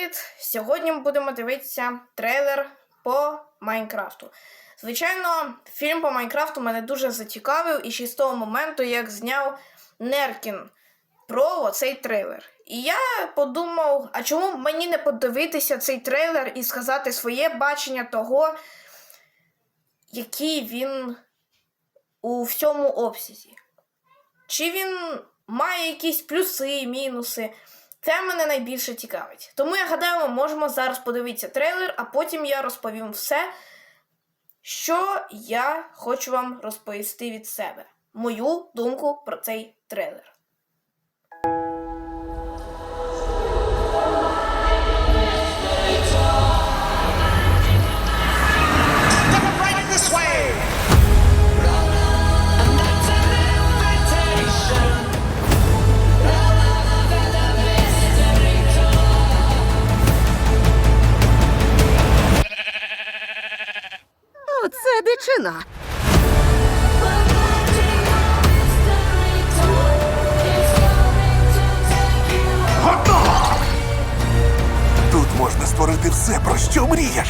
Привіт! Сьогодні ми будемо дивитися трейлер по Майнкрафту. Звичайно, фільм по Майнкрафту мене дуже зацікавив і ще з того моменту, як зняв Неркін про цей трейлер. І я подумав, а чому мені не подивитися цей трейлер і сказати своє бачення того, який він у всьому обсязі. Чи він має якісь плюси, мінуси? Це мене найбільше цікавить. Тому я гадаю, ми можемо зараз подивитися трейлер, а потім я розповім все, що я хочу вам розповісти від себе. Мою думку про цей трейлер. Оце дичина. Готово! Тут можна створити все, про що мрієш.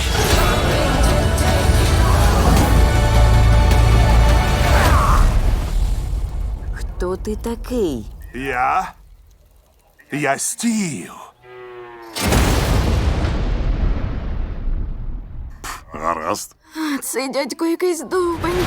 Хто ти такий? Я. Я стів. Гаразд. Це дядько якийсь довбень.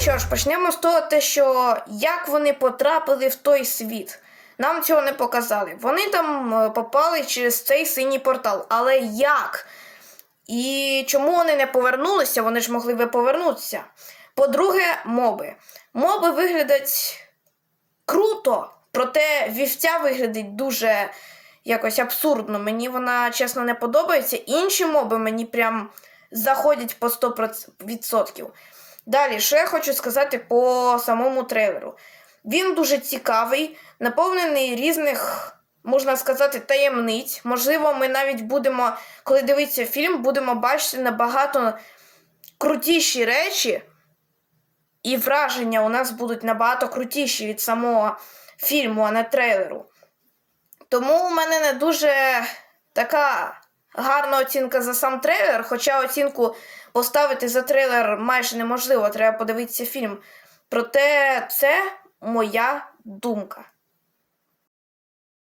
Що ж, почнемо з того, те, що як вони потрапили в той світ. Нам цього не показали. Вони там е, попали через цей синій портал. Але як? І чому вони не повернулися? Вони ж могли би повернутися. По-друге, моби. Моби виглядять круто, проте вівця виглядить дуже якось абсурдно. Мені вона чесно не подобається. Інші моби мені прям заходять по 100%. Далі, що я хочу сказати по самому трейлеру. Він дуже цікавий, наповнений різних, можна сказати, таємниць. Можливо, ми навіть будемо, коли дивитися фільм, будемо бачити набагато крутіші речі, і враження у нас будуть набагато крутіші від самого фільму, а не трейлеру. Тому у мене не дуже така гарна оцінка за сам трейлер, хоча оцінку поставити за трейлер майже неможливо, треба подивитися фільм. Проте це моя думка.